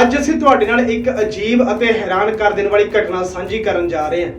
ਅੱਜ ਅਸੀਂ ਤੁਹਾਡੇ ਨਾਲ ਇੱਕ ਅਜੀਬ ਅਤੇ ਹੈਰਾਨ ਕਰ ਦੇਣ ਵਾਲੀ ਘਟਨਾ ਸਾਂਝੀ ਕਰਨ ਜਾ ਰਹੇ ਹਾਂ।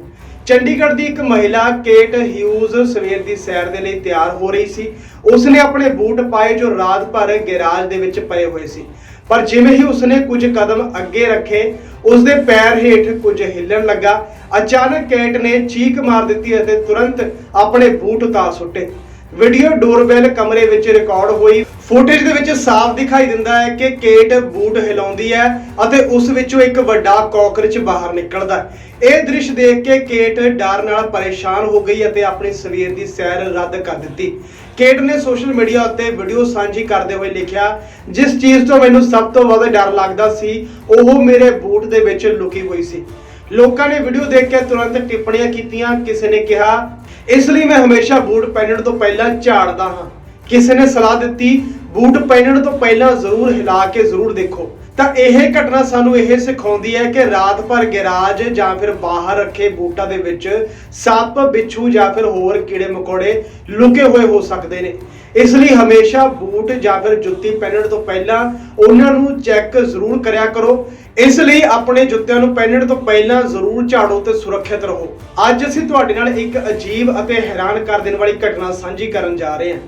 ਚੰਡੀਗੜ੍ਹ ਦੀ ਇੱਕ ਮਹਿਲਾ ਕੇਟ ਹਿਊਜ਼ ਸਵੇਰ ਦੀ ਸੈਰ ਦੇ ਲਈ ਤਿਆਰ ਹੋ ਰਹੀ ਸੀ। ਉਸਨੇ ਆਪਣੇ ਬੂਟ ਪਾਏ ਜੋ ਰਾਤ ਭਰ ਗੈਰਾਜ ਦੇ ਵਿੱਚ ਪਏ ਹੋਏ ਸੀ। ਪਰ ਜਿਵੇਂ ਹੀ ਉਸਨੇ ਕੁਝ ਕਦਮ ਅੱਗੇ ਰੱਖੇ, ਉਸਦੇ ਪੈਰ ਹੇਠ ਕੁਝ ਹਿੱਲਣ ਲੱਗਾ। ਅਚਾਨਕ ਕੇਟ ਨੇ ਚੀਕ ਮਾਰ ਦਿੱਤੀ ਅਤੇ ਤੁਰੰਤ ਆਪਣੇ ਬੂਟ ਉਤਾਰ ਸੁੱਟੇ। ਵੀਡੀਓ ਡੋਰਬੈਲ ਕਮਰੇ ਵਿੱਚ ਰਿਕਾਰਡ ਹੋਈ। ਫੁਟੇਜ ਦੇ ਵਿੱਚ ਸਾਫ਼ ਦਿਖਾਈ ਦਿੰਦਾ ਹੈ ਕਿ ਕੇਟ ਬੂਟ ਹਿਲਾਉਂਦੀ ਹੈ ਅਤੇ ਉਸ ਵਿੱਚੋਂ ਇੱਕ ਵੱਡਾ ਕਾਕਰੋਚ ਬਾਹਰ ਨਿਕਲਦਾ ਹੈ। ਇਹ ਦ੍ਰਿਸ਼ ਦੇਖ ਕੇ ਕੇਟ ਡਰ ਨਾਲ ਪਰੇਸ਼ਾਨ ਹੋ ਗਈ ਅਤੇ ਆਪਣੀ ਸਵੇਰ ਦੀ ਸੈਰ ਰੱਦ ਕਰ ਦਿੱਤੀ। ਕੇਟ ਨੇ ਸੋਸ਼ਲ ਮੀਡੀਆ ਉੱਤੇ ਵੀਡੀਓ ਸਾਂਝੀ ਕਰਦੇ ਹੋਏ ਲਿਖਿਆ, ਜਿਸ ਚੀਜ਼ ਤੋਂ ਮੈਨੂੰ ਸਭ ਤੋਂ ਵੱਧ ਡਰ ਲੱਗਦਾ ਸੀ, ਉਹ ਮੇਰੇ ਬੂਟ ਦੇ ਵਿੱਚ ਲੁਕੀ ਹੋਈ ਸੀ। ਲੋਕਾਂ ਨੇ ਵੀਡੀਓ ਦੇਖ ਕੇ ਤੁਰੰਤ ਟਿੱਪਣੀਆਂ ਕੀਤੀਆਂ। ਕਿਸੇ ਨੇ ਕਿਹਾ ਇਸ ਲਈ ਮੈਂ ਹਮੇਸ਼ਾ ਬੂਟ ਪਹਿਨਣ ਤੋਂ ਪਹਿਲਾਂ ਝਾੜਦਾ ਹਾਂ। ਕਿਸੇ ਨੇ ਸਲਾਹ ਦਿੱਤੀ, ਬੂਟ ਪਹਿਨਣ ਤੋਂ ਪਹਿਲਾਂ ਜ਼ਰੂਰ ਹਿਲਾ ਕੇ ਜ਼ਰੂਰ ਦੇਖੋ। ਤਾਂ ਇਹ ਘਟਨਾ ਸਾਨੂੰ ਇਹ ਸਿਖਾਉਂਦੀ ਹੈ ਕਿ ਰਾਤ ਭਰ ਗੈਰਾਜ ਜਾਂ ਫਿਰ ਬਾਹਰ ਰੱਖੇ ਬੂਟਾਂ ਦੇ ਵਿੱਚ ਸੱਪ, ਬਿੱਛੂ ਜਾਂ ਫਿਰ ਹੋਰ ਕੀੜੇ ਮਕੌੜੇ ਲੁਕੇ ਹੋਏ ਹੋ ਸਕਦੇ ਨੇ। ਇਸ ਲਈ ਹਮੇਸ਼ਾ ਬੂਟ ਜਾਂ ਫਿਰ ਜੁੱਤੀ ਪਹਿਨਣ ਤੋਂ ਪਹਿਲਾਂ ਉਹਨਾਂ ਨੂੰ ਚੈੱਕ ਜ਼ਰੂਰ ਕਰਿਆ ਕਰੋ। ਇਸ ਲਈ ਆਪਣੇ ਜੁੱਤਿਆਂ ਨੂੰ ਪਹਿਨਣ ਤੋਂ ਪਹਿਲਾਂ ਜ਼ਰੂਰ ਝਾੜੋ ਤੇ ਸੁਰੱਖਿਅਤ ਰਹੋ। ਅੱਜ ਅਸੀਂ ਤੁਹਾਡੇ ਨਾਲ ਇੱਕ ਅਜੀਬ ਅਤੇ ਹੈਰਾਨ ਕਰ ਦੇਣ ਵਾਲੀ ਘਟਨਾ ਸਾਂਝੀ ਕਰਨ ਜਾ ਰਹੇ ਹਾਂ।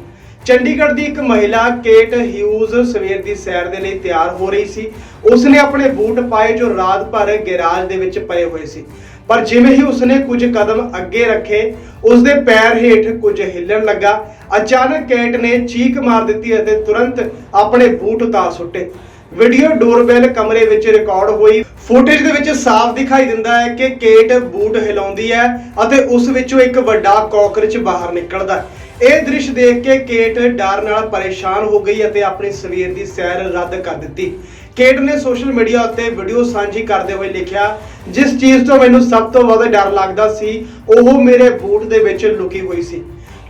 ਚੰਡੀਗੜ੍ਹ ਦੀ ਇੱਕ ਮਹਿਲਾ ਕੇਟ ਹਿਊਜ਼ ਸਵੇਰ ਦੀ ਸੈਰ ਦੇ ਲਈ ਤਿਆਰ ਹੋ ਰਹੀ ਸੀ। ਉਸਨੇ ਆਪਣੇ ਬੂਟ ਪਾਏ ਜੋ ਰਾਤ ਭਰ ਗੈਰਾਜ ਦੇ ਵਿੱਚ ਪਏ ਹੋਏ ਸੀ। ਪਰ ਜਿਵੇਂ ਹੀ ਉਸਨੇ ਕੁਝ ਕਦਮ ਅੱਗੇ ਰੱਖੇ, ਉਸਦੇ ਪੈਰ ਹੇਠ ਕੁਝ ਹਿੱਲਣ ਲੱਗਾ। ਅਚਾਨਕ ਕੇਟ ਨੇ ਚੀਕ ਮਾਰ ਦਿੱਤੀ ਅਤੇ ਤੁਰੰਤ ਆਪਣੇ ਬੂਟ ਉਤਾਰ ਸੁੱਟੇ। ਵੀਡੀਓ ਡੋਰਬੈਲ ਕਮਰੇ ਵਿੱਚ ਰਿਕਾਰਡ ਹੋਈ। ਫੁਟੇਜ ਦੇ ਵਿੱਚ ਸਾਫ਼ ਦਿਖਾਈ ਦਿੰਦਾ ਹੈ ਕਿ ਕੇਟ ਬੂਟ ਹਿਲਾਉਂਦੀ ਹੈ ਅਤੇ ਉਸ ਵਿੱਚੋਂ ਇੱਕ ਵੱਡਾ ਕਾਕਰੋਚ ਬਾਹਰ ਨਿਕਲਦਾ ਹੈ। ਇਹ ਦ੍ਰਿਸ਼ ਦੇਖ ਕੇ ਕੇਟ ਡਰ ਨਾਲ ਪਰੇਸ਼ਾਨ ਹੋ ਗਈ ਅਤੇ ਆਪਣੀ ਸਵੇਰ ਦੀ ਸੈਰ ਰੱਦ ਕਰ ਦਿੱਤੀ। ਕੇਟ ਨੇ ਸੋਸ਼ਲ ਮੀਡੀਆ ਉੱਤੇ ਵੀਡੀਓ ਸਾਂਝੀ ਕਰਦੇ ਹੋਏ ਲਿਖਿਆ, ਜਿਸ ਚੀਜ਼ ਤੋਂ ਮੈਨੂੰ ਸਭ ਤੋਂ ਵੱਧ ਡਰ ਲੱਗਦਾ ਸੀ, ਉਹ ਮੇਰੇ ਬੂਟ ਦੇ ਵਿੱਚ ਲੁਕੀ ਹੋਈ ਸੀ।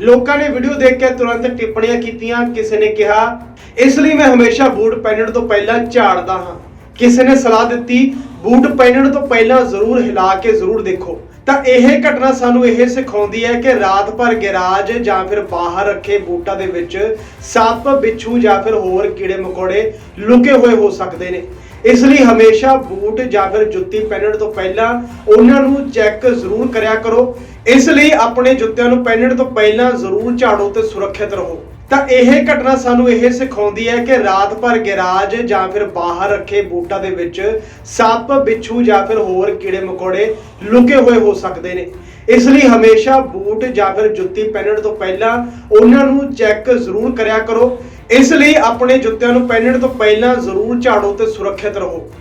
ਲੋਕਾਂ ਨੇ ਵੀਡੀਓ ਦੇਖ ਕੇ ਤੁਰੰਤ ਟਿੱਪਣੀਆਂ ਕੀਤੀਆਂ। ਕਿਸੇ ਨੇ ਕਿਹਾ, ਇਸ ਲਈ ਮੈਂ ਹਮੇਸ਼ਾ ਬੂਟ ਪਹਿਨਣ ਤੋਂ ਪਹਿਲਾਂ ਝਾੜਦਾ ਹਾਂ। ਕਿਸੇ ਨੇ ਸਲਾਹ ਦਿੱਤੀ, ਬੂਟ ਪਹਿਨਣ ਤੋਂ ਪਹਿਲਾਂ ਜ਼ਰੂਰ ਹਿਲਾ ਕੇ ਜ਼ਰੂਰ ਦੇਖੋ। ਤਾਂ ਇਹ ਘਟਨਾ ਸਾਨੂੰ ਇਹ ਸਿਖਾਉਂਦੀ ਹੈ ਕਿ ਰਾਤ ਭਰ ਗੈਰਾਜ ਜਾਂ ਫਿਰ ਬਾਹਰ ਰੱਖੇ ਬੂਟਾਂ ਦੇ ਵਿੱਚ ਸੱਪ, ਬਿੱਛੂ ਜਾਂ ਫਿਰ ਹੋਰ ਕੀੜੇ ਮਕੌੜੇ ਲੁਕੇ ਹੋਏ ਹੋ ਸਕਦੇ ਨੇ। ਇਸ ਲਈ ਹਮੇਸ਼ਾ ਬੂਟ ਜਾਂ ਫਿਰ ਜੁੱਤੀ ਪਹਿਨਣ ਤੋਂ ਪਹਿਲਾਂ ਉਹਨਾਂ ਨੂੰ ਚੈੱਕ ਜ਼ਰੂਰ ਕਰਿਆ ਕਰੋ। ਇਸ ਲਈ ਆਪਣੇ ਜੁੱਤਿਆਂ ਨੂੰ ਪਹਿਨਣ ਤੋਂ ਪਹਿਲਾਂ ਜ਼ਰੂਰ ਝਾੜੋ ਤੇ ਸੁਰੱਖਿਅਤ ਰਹੋ। ਤਾਂ ਇਹ ਘਟਨਾ ਸਾਨੂੰ ਇਹ ਸਿਖਾਉਂਦੀ ਹੈ ਕਿ ਰਾਤ ਭਰ ਗੈਰਾਜ ਜਾਂ ਫਿਰ ਬਾਹਰ ਰੱਖੇ ਬੂਟਾਂ ਦੇ ਵਿੱਚ ਸੱਪ, ਬਿੱਛੂ ਜਾਂ ਫਿਰ ਹੋਰ ਕੀੜੇ ਮਕੌੜੇ ਲੁਕੇ ਹੋਏ ਹੋ ਸਕਦੇ ਨੇ। ਇਸ ਲਈ ਹਮੇਸ਼ਾ ਬੂਟ ਜਾਂ ਫਿਰ ਜੁੱਤੀ ਪਹਿਨਣ ਤੋਂ ਪਹਿਲਾਂ ਉਹਨਾਂ ਨੂੰ ਚੈੱਕ ਜ਼ਰੂਰ ਕਰਿਆ ਕਰੋ। ਇਸ ਲਈ ਆਪਣੇ ਜੁੱਤਿਆਂ ਨੂੰ ਪਹਿਨਣ ਤੋਂ ਪਹਿਲਾਂ ਜ਼ਰੂਰ ਝਾੜੋ ਤੇ ਸੁਰੱਖਿਅਤ ਰਹੋ।